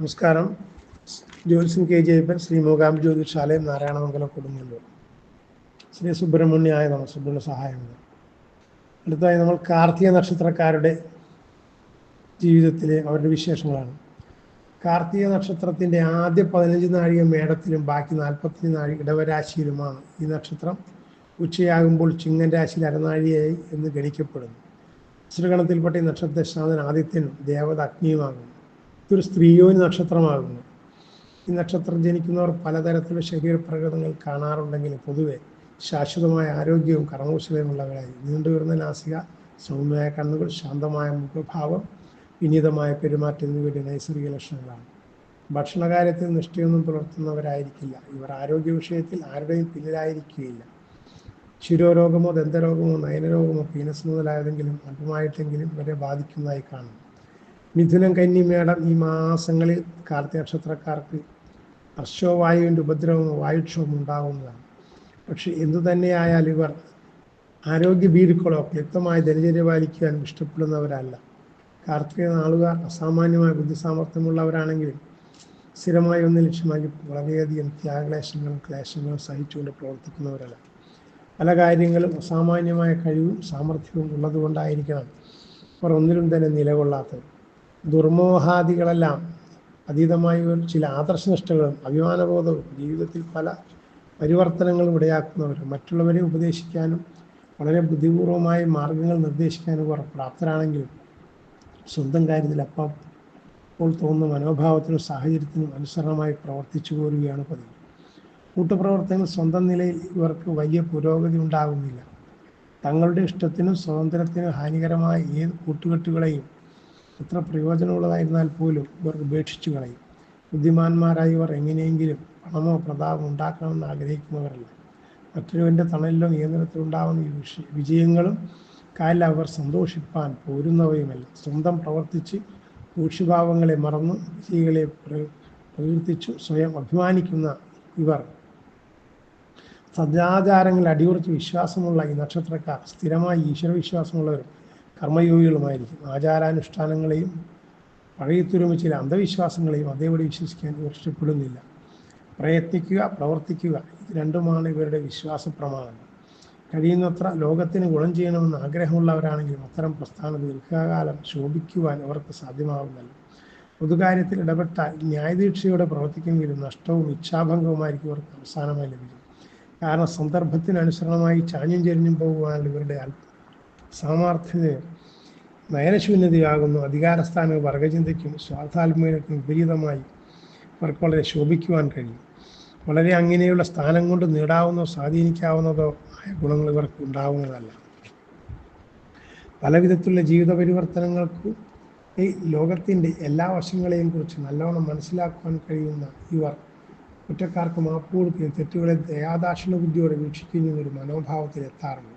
നമസ്കാരം. ജോത്സ്യൻ കെ. ജയപ്പൻ ശ്രീ മൂകാംബ് ജ്യോതിഷാലയം നാരായണമംഗലം കൊടുങ്ങല്ലൂർ. ശ്രീ സുബ്രഹ്മണ്യായ നമ സുബ്രഹ്മണ്യ സഹായം അടുത്തതായി നമ്മൾ കാർത്തിക നക്ഷത്രക്കാരുടെ ജീവിതത്തിലെ അവരുടെ വിശേഷങ്ങളാണ്. കാർത്തിക നക്ഷത്രത്തിന്റെ ആദ്യ പതിനഞ്ച് നാഴിക മേടത്തിലും ബാക്കി നാൽപ്പത്തഞ്ച് നാഴിക ഇടവരാശിയിലുമാണ് ഈ നക്ഷത്രം. ഉച്ചയാകുമ്പോൾ ചിങ്ങൻ രാശിയിൽ അരനാഴിയായി എന്ന് ഗണിക്കപ്പെടുന്നു. ശ്രീഗണത്തിൽപ്പെട്ട ഈ നക്ഷത്രശാന്തൻ ആദിത്യനും ദേവത അഗ്നിയുമാകുന്നു. ഇതൊരു സ്ത്രീയോനി നക്ഷത്രമാകുന്നു. ഈ നക്ഷത്രം ജനിക്കുന്നവർ പലതരത്തിലുള്ള ശരീരപ്രകടനങ്ങൾ കാണാറുണ്ടെങ്കിലും പൊതുവെ ശാശ്വതമായ ആരോഗ്യവും കർമ്മകുശലമുള്ളവരായി നീണ്ടുവരുന്ന നാസിക സൗമ്യമായ കണ്ണുകൾ ശാന്തമായ മുഖഭാവം വിനീതമായ പെരുമാറ്റം എന്നിവയുടെ നൈസർഗിക ലക്ഷണങ്ങളാണ്. ഭക്ഷണകാര്യത്തിൽ നിഷ്ഠയൊന്നും പുലർത്തുന്നവരായിരിക്കില്ല. ഇവർ ആരോഗ്യ വിഷയത്തിൽ ആരുടെയും പിന്നിലായിരിക്കുകയില്ല. ശിരോരോഗമോ ദന്തരോഗമോ നയനരോഗമോ പീനസ് മുതലായതെങ്കിലും അല്പമായിട്ടെങ്കിലും ഇവരെ ബാധിക്കുന്നതായി കാണുന്നു. മിഥുനം കന്നി മേടം ഈ മാസങ്ങളിൽ കാർത്തിക നക്ഷത്രക്കാർക്ക് അർശ്വവായുവിന്റെ ഉപദ്രവവും വായുക്ഷോഭം ഉണ്ടാകുന്നതാണ്. പക്ഷെ എന്തു തന്നെയായാൽ ഇവർ ആരോഗ്യ ഭീരുക്കളോ ക്ലിപ്തമായ ദിനചര്യ പാലിക്കുവാൻ ഇഷ്ടപ്പെടുന്നവരല്ല. കാർത്തിക നാളുകാർ അസാമാന്യമായ ബുദ്ധിസാമർത്ഥ്യമുള്ളവരാണെങ്കിലും സ്ഥിരമായി ഒന്ന് ലക്ഷ്യമാക്കി വളരെയധികം ത്യാഗക്ലേശങ്ങളും ക്ലേശങ്ങളും സഹിച്ചുകൊണ്ട് പ്രവർത്തിക്കുന്നവരല്ല. പല കാര്യങ്ങളും അസാമാന്യമായ കഴിവും സാമർഥ്യവും ഉള്ളതുകൊണ്ടായിരിക്കണം അവർ ഒന്നിലും തന്നെ നിലകൊള്ളാത്തത്. ദുർമോഹാദികളെല്ലാം അതീതമായ ചില ആദർശനിഷ്ഠകളും അഭിമാനബോധവും ജീവിതത്തിൽ പല പരിവർത്തനങ്ങളും ഇടയാക്കുന്നവരും മറ്റുള്ളവരെ ഉപദേശിക്കാനും വളരെ ബുദ്ധിപൂർവമായ മാർഗങ്ങൾ നിർദ്ദേശിക്കാനും അവർ പ്രാപ്തരാണെങ്കിലും സ്വന്തം കാര്യത്തിൽ അപ്പം അപ്പോൾ തോന്നുന്ന മനോഭാവത്തിനും സാഹചര്യത്തിനും അനുസരണമായി പ്രവർത്തിച്ചു പോരുകയാണ് പതിവ്. കൂട്ടുപ്രവർത്തനങ്ങൾ സ്വന്തം നിലയിൽ ഇവർക്ക് വലിയ പുരോഗതി ഉണ്ടാകുന്നില്ല. തങ്ങളുടെ ഇഷ്ടത്തിനും സ്വാതന്ത്ര്യത്തിനും ഹാനികരമായ ഏത് കൂട്ടുകെട്ടുകളെയും എത്ര പ്രയോജനമുള്ളതായിരുന്നാൽ പോലും ഇവർ ഉപേക്ഷിച്ചു കളയും. ബുദ്ധിമാന്മാരായി ഇവർ എങ്ങനെയെങ്കിലും പണമോ പ്രതാപമോ ഉണ്ടാക്കണമെന്ന് ആഗ്രഹിക്കുന്നവരല്ല. മറ്റൊരുവന്റെ തണലിലോ നിയന്ത്രണത്തിലുണ്ടാവുന്ന വിജയങ്ങളും കാലിൽ അവർ സന്തോഷിപ്പാൻ പോരുന്നവയുമല്ല. സ്വന്തം പ്രവർത്തിച്ച് ഭൂഷിഭാവങ്ങളെ മറന്ന് വിജയികളെ പ്രകീർത്തിച്ചു സ്വയം അഭിമാനിക്കുന്ന ഇവർ. സദാചാരങ്ങളിൽ അടിയുറച്ച് വിശ്വാസമുള്ള ഈ നക്ഷത്രക്കാർ സ്ഥിരമായി ഈശ്വരവിശ്വാസമുള്ളവരും കർമ്മയോഗികളുമായിരിക്കും ആചാരാനുഷ്ഠാനങ്ങളെയും പഴയത്തുരുമ ചില അന്ധവിശ്വാസങ്ങളെയും അതേപടി വിശ്വസിക്കാൻ ഇവർ ഇഷ്ടപ്പെടുന്നില്ല. പ്രയത്നിക്കുക പ്രവർത്തിക്കുക ഇത് രണ്ടുമാണ് ഇവരുടെ വിശ്വാസ പ്രമാണങ്ങൾ കഴിയുന്നത്ര ലോകത്തിന് ഗുണം ചെയ്യണമെന്ന് ആഗ്രഹമുള്ളവരാണെങ്കിലും അത്തരം പ്രസ്ഥാനം ദീർഘകാലം ശോഭിക്കുവാൻ അവർക്ക് സാധ്യമാകുന്നില്ല പൊതുകാര്യത്തിൽ ഇടപെട്ടാൽ ന്യായദീക്ഷയോടെ പ്രവർത്തിക്കുമെങ്കിലും നഷ്ടവും ഇച്ഛാഭംഗവുമായിരിക്കും ഇവർക്ക് അവസാനമായി ലഭിക്കും. കാരണം സന്ദർഭത്തിനനുസരണമായി ചാഞ്ഞും ചെരിഞ്ഞും പോകുവാനുള്ള ഇവരുടെ സാമർഥ്യതയും നയനശൂന്യതയാകുന്നു. അധികാരസ്ഥാന വർഗചിന്തയ്ക്കും സ്വാർത്ഥാത്മീയതയ്ക്കും വിപരീതമായി അവർക്ക് വളരെ ശോഭിക്കുവാൻ കഴിയും. വളരെ അങ്ങനെയുള്ള സ്ഥാനം കൊണ്ട് നേടാവുന്നതോ സ്വാധീനിക്കാവുന്നതോ ആയ ഗുണങ്ങൾ ഇവർക്ക് ഉണ്ടാവുന്നതല്ല. പലവിധത്തിലുള്ള ജീവിത പരിവർത്തനങ്ങൾക്ക് ഈ ലോകത്തിന്റെ എല്ലാ വശങ്ങളെയും കുറിച്ച് നല്ലവണ്ണം മനസ്സിലാക്കുവാൻ കഴിയുന്ന ഇവർ കുറ്റക്കാർക്ക് മാപ്പ് കൊടുക്കുകയും തെറ്റുകളെ ദയാദാക്ഷിണ ബുദ്ധിയോടെ വീക്ഷിക്കുന്ന ഒരു മനോഭാവത്തിൽ എത്താറുണ്ട്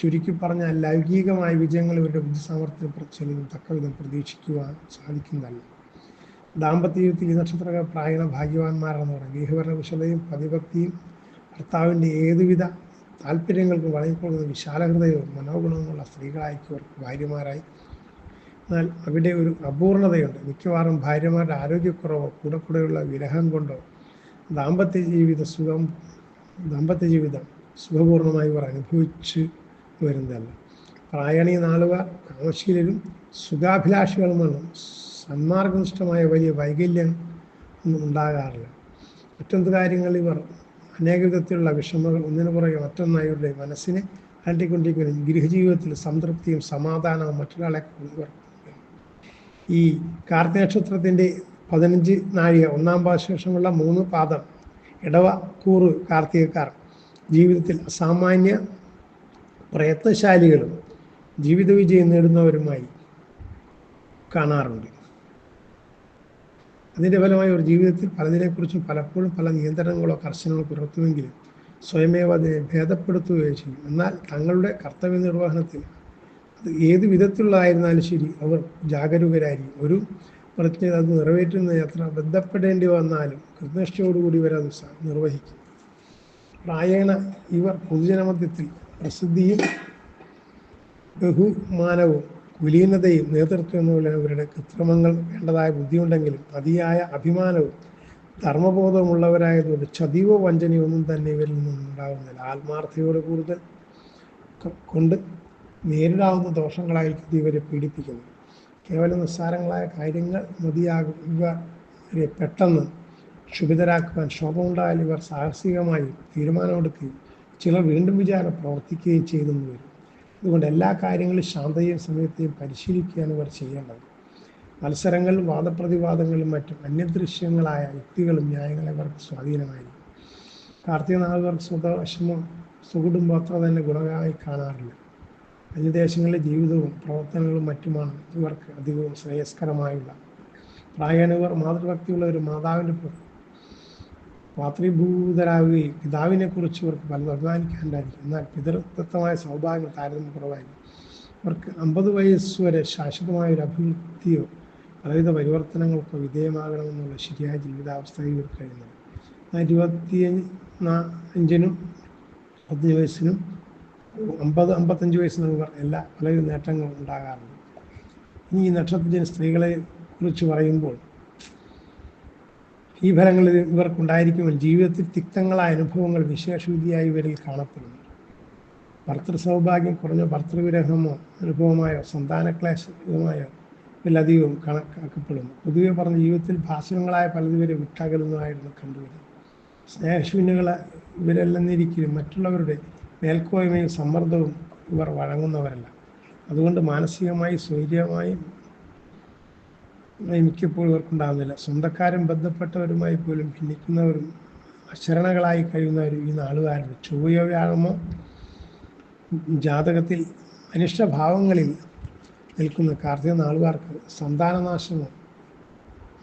ചുരുക്കി പറഞ്ഞാൽ ലൗകികമായ വിജയങ്ങൾ ഇവരുടെ ബുദ്ധിസാമർത്ഥ്യത്തിൽ തക്കവിധം പ്രതീക്ഷിക്കുവാൻ സാധിക്കുന്നതല്ല. ദാമ്പത്യ ജീവിതത്തിൽ ഈ നക്ഷത്രക്കാർ പ്രായണ ഭാഗ്യവാന്മാരെന്ന് പറയും. ഗൃഹഭരണ കുശലയും പതിഭക്തിയും ഭർത്താവിന്റെ ഏതുവിധ താല്പര്യങ്ങൾക്കും വഴങ്ങിക്കൊള്ളുന്ന വിശാലഹൃദയവും മനോഗുണവുമുള്ള സ്ത്രീകളായിരിക്കും ഭാര്യമാരായി. എന്നാൽ അവിടെ ഒരു അപൂർണതയുണ്ട്. മിക്കവാറും ഭാര്യമാരുടെ ആരോഗ്യക്കുറവോ കൂടെ കൂടെയുള്ള വിരഹം കൊണ്ടോ ദാമ്പത്യ ജീവിത സുഖം ദാമ്പത്യ ജീവിതം സുഖപൂർണമായി അനുഭവിച്ച് വരുന്നതല്ല. പ്രായണി നാളുക കാമശീലരും സുഖാഭിലാഷികളുമാണ് സന്മാർഗനിഷ്ഠമായ വലിയ വൈകല്യം ഒന്നും ഉണ്ടാകാറില്ല. മറ്റൊന്ന് കാര്യങ്ങൾ ഇവർ അനേക വിധത്തിലുള്ള വിഷമങ്ങൾ ഒന്നിനു പുറകെ മറ്റൊന്നായി ഇവരുടെ മനസ്സിനെ അലട്ടിക്കൊണ്ടിരിക്കുന്ന ഗൃഹജീവിതത്തിൽ സംതൃപ്തിയും സമാധാനവും മറ്റൊരാളെ ഈ കാർത്തിക നക്ഷത്രത്തിന്റെ പതിനഞ്ച് നാഴിക ഒന്നാം പാദശേഷമുള്ള മൂന്ന് പാദം ഇടവ കൂറ് കാർത്തികക്കാർ ജീവിതത്തിൽ അസാമാന്യ പ്രയത്നശാലികളും ജീവിത വിജയം നേടുന്നവരുമായി കാണാറുണ്ട്. അതിന്റെ ഫലമായി ഒരു ജീവിതത്തിൽ പലതിനെക്കുറിച്ചും പലപ്പോഴും പല നിയന്ത്രണങ്ങളോ കർശനങ്ങളോ പുലർത്തുമെങ്കിലും സ്വയമേവ അതിനെ ഭേദപ്പെടുത്തുകയോ ചെയ്യും. എന്നാൽ തങ്ങളുടെ കർത്തവ്യ നിർവഹണത്തിൽ അത് ഏത് വിധത്തിലുള്ളതായിരുന്നാലും ശരി അവർ ജാഗരൂകരായിരിക്കും. ഒരു പ്രതിജ്ഞ അത് നിറവേറ്റുന്ന യാത്ര ബന്ധപ്പെടേണ്ടി വന്നാലും കൃതനിഷ്ഠയോടുകൂടി ഇവരത് നിർവഹിക്കും. പ്രായേണ ഇവർ പൊതുജനമധ്യത്തിൽ പ്രസിദ്ധിയും ബഹുമാനവും കുലീനതയും നേതൃത്വം എന്നുള്ള അവരുടെ കൃത്രിമങ്ങൾ വേണ്ടതായ ബുദ്ധിയുണ്ടെങ്കിലും അതിയായ അഭിമാനവും ധർമ്മബോധമുള്ളവരായതുകൊണ്ട് ചതിവോ വഞ്ചനയോ ഒന്നും തന്നെ ഇവരിൽ നിന്നും ഉണ്ടാകുന്നില്ല ആത്മാർത്ഥയോട് കൂടുതൽ കൊണ്ട് നേരിടാവുന്ന ദോഷങ്ങളായിരിക്കും ഇവരെ പീഡിപ്പിക്കുന്നത്. കേവലം നിസ്സാരങ്ങളായ കാര്യങ്ങൾ മതിയാകും. ഇവരെ പെട്ടെന്ന് ക്ഷുഭിതരാക്കുവാൻ ശോഭമുണ്ടായാൽ ഇവർ സാഹസികമായി തീരുമാനമെടുക്കുകയും ചിലർ വീണ്ടും വിചാരം പ്രവർത്തിക്കുകയും ചെയ്തെന്ന് വരും. അതുകൊണ്ട് എല്ലാ കാര്യങ്ങളും ശാന്തയും സമയത്തെയും പരിശീലിക്കുകയാണ് ഇവർ ചെയ്യേണ്ടത്. മത്സരങ്ങളും വാദപ്രതിവാദങ്ങളും മറ്റും അന്യദൃശ്യങ്ങളായ യുക്തികളും ന്യായങ്ങളും ഇവർക്ക് സ്വാധീനമായിരിക്കും. കാർത്തിക നാളുകാർ സ്വതവശമോ സുകുടുംബത്ര തന്നെ ഗുണകായി കാണാറില്ല. അന്യദേശങ്ങളിലെ ജീവിതവും പ്രവർത്തനങ്ങളും മറ്റുമാണ് ഇവർക്ക് അധികവും ശ്രേയസ്കരമായുള്ള. പ്രായനവർ മാതൃഭക്തിയുള്ള ഒരു മാതാവിന്റെ പാത്രീഭൂതരാകുകയും പിതാവിനെ കുറിച്ച് ഇവർക്ക് പലതും അഭിമാനിക്കാണ്ടായിരിക്കും എന്നാൽ പിതൃത്വമായ സൗഭാഗ്യം താരതമ്യം കുറവായിരിക്കും. ഇവർക്ക് അമ്പത് വയസ്സ് വരെ ശാശ്വതമായ ഒരു അഭിവൃദ്ധിയോ പലവിധ പരിവർത്തനങ്ങൾക്കോ വിധേയമാകണമെന്നുള്ള ശരിയായ ജീവിതാവസ്ഥയിൽ ഇവർക്ക് കഴിയുന്നത് എന്നാൽ ഇരുപത്തി അഞ്ചിനും പതിനഞ്ച് വയസ്സിനും അമ്പത് അമ്പത്തഞ്ച് വയസ്സിനുള്ളവർ എല്ലാ പലവിധ നേട്ടങ്ങളും ഉണ്ടാകാറുണ്ട്. ഇനി ഈ നക്ഷത്രജന സ്ത്രീകളെ കുറിച്ച് പറയുമ്പോൾ ഈ ഫലങ്ങളിൽ ഇവർക്കുണ്ടായിരിക്കുമ്പോൾ ജീവിതത്തിൽ തിക്തങ്ങളായ അനുഭവങ്ങൾ വിശേഷവിധിയായി ഇവരിൽ കാണപ്പെടുന്നു. ഭർത്തൃ സൗഭാഗ്യം കുറഞ്ഞ ഭർത്തൃവിരഹമോ അനുഭവമായോ സന്താനക്ലേശമായോ ഇതിലധികവും കണക്കാക്കപ്പെടുന്നു. പൊതുവെ പറഞ്ഞ ജീവിതത്തിൽ ഭാഷണങ്ങളായ പലതുവരെ വിട്ടകലുന്നതായിരുന്നു കണ്ടുവരുന്നത്. സ്നേഹശൂന്യകൾ ഇവരല്ലെന്നിരിക്കലും മറ്റുള്ളവരുടെ മേൽക്കോയ്മയും സമ്മർദ്ദവും ഇവർ വഴങ്ങുന്നവരല്ല. അതുകൊണ്ട് മാനസികമായി സ്വൈര്യമായും മിക്കപ്പോഴും ഇവർക്കുണ്ടാകുന്നില്ല സ്വന്തക്കാരും ബന്ധപ്പെട്ടവരുമായി പോലും ഭിന്നിക്കുന്നവരും അശരണകളായി കഴിയുന്നവരും ഈ നാളുകാരുണ്ട്. ചൊവ്വയോ വ്യാഴമോ ജാതകത്തിൽ അനിഷ്ടഭാവങ്ങളിൽ നിൽക്കുന്ന കാർത്തിക നാളുകാർക്ക് സന്താനനാശമോ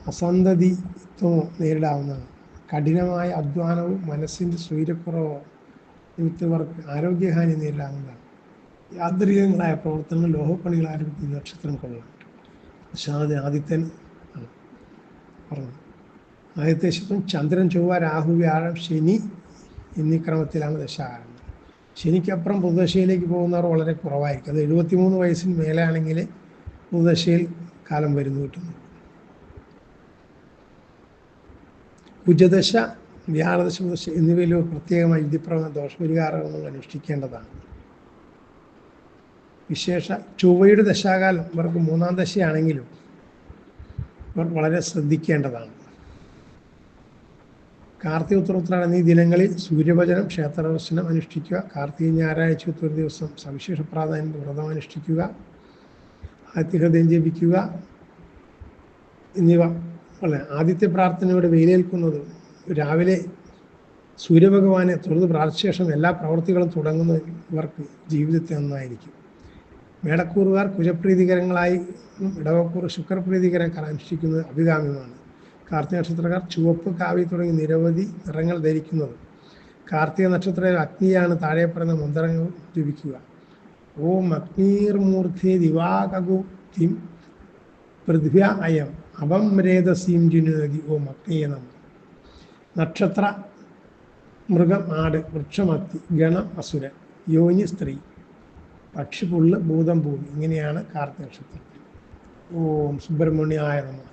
അസന്തതിത്വമോ നേരിടാവുന്നതാണ്. കഠിനമായ അധ്വാനവും മനസ്സിന്റെ സ്വൈര്യക്കുറവോ നിമിത്തവർക്ക് ആരോഗ്യഹാനി നേരിടാവുന്നതാണ്. യാന്ത്രികങ്ങളായ പ്രവർത്തനങ്ങൾ ലോഹപ്പണികൾ ആരംഭിക്കുന്ന നക്ഷത്രം കൊള്ളാം. ശാന്തി ആദിത്യൻ പറഞ്ഞത് ആദ്യത്തെ ശത്രു ചന്ദ്രൻ ചൊവ്വ രാഹു വ്യാഴം ശനി എന്നീ ക്രമത്തിലാണ് ദശാകാലം ശനിക്കപ്പുറം പുതുദശയിലേക്ക് പോകുന്നവർ വളരെ കുറവായിരിക്കും. അത് എഴുപത്തി മൂന്ന് വയസ്സിന് മേലാണെങ്കിൽ പുതുദശയിൽ കാലം വരുന്നു കിട്ടുന്നു കുജദശ വ്യാഴദശ ദശ എന്നിവയിൽ പ്രത്യേകമായി വിധിപ്രമ ദോഷപരിഹാരങ്ങൾ അനുഷ്ഠിക്കേണ്ടതാണ്. വിശേഷ ചൊവ്വയുടെ ദശാകാലം ഇവർക്ക് മൂന്നാം ദശയാണെങ്കിലും ഇവർ വളരെ ശ്രദ്ധിക്കേണ്ടതാണ്. കാർത്തിക ഉത്തരോത്തരാണ് എന്നീ ദിനങ്ങളിൽ സൂര്യഭജനം ക്ഷേത്രദർശനം അനുഷ്ഠിക്കുക കാർത്തിക ഞായറാഴ്ച ഒരു ദിവസം സവിശേഷ പ്രാധാന്യം വ്രതം അനുഷ്ഠിക്കുക ആദ്യഹൃദയം ജപിക്കുക എന്നിവ അല്ല ആദ്യത്തെ പ്രാർത്ഥനയോടെ വെയിലേൽക്കുന്നത് രാവിലെ സൂര്യഭഗവാനെ തുറന്ന് പ്രാർത്ഥിച്ച ശേഷം എല്ലാ പ്രവൃത്തികളും തുടങ്ങുന്നത് ഇവർക്ക് ജീവിതത്തിൽ നന്നായിരിക്കും. മേടക്കൂറുകാർ കുജപ്രീതികരങ്ങളായി ഇടവക്കൂർ ശുക്രപ്രീതികരക്കാർ അനുഷ്ഠിക്കുന്നത് അഭികാമ്യമാണ്. കാർത്തിക നക്ഷത്രക്കാർ ചുവപ്പ് കാവി തുടങ്ങി നിരവധി നിറങ്ങൾ ധരിക്കുന്നത്. കാർത്തിക നക്ഷത്ര അഗ്നിയാണ് താഴെ പറയുന്ന മന്ത്രങ്ങൾ ജപിക്കുക ഓം അഗ്നീർമൂർത്തി ദിവാകകുത്തിം പൃഥ്വ്യ അയം അവം രേതസീം ജുനുനദി ഓം അഗ്നിയ നമ. നക്ഷത്ര മൃഗം ആട് വൃക്ഷമത്തി ഗണം അസുരൻ യോനി സ്ത്രീ. പക്ഷിപുള്ള് ഭൂതം ഭൂമി. ഇങ്ങനെയാണ് കാർത്തിക നക്ഷത്രം. ഓം സുബ്രഹ്മണ്യായ നമ.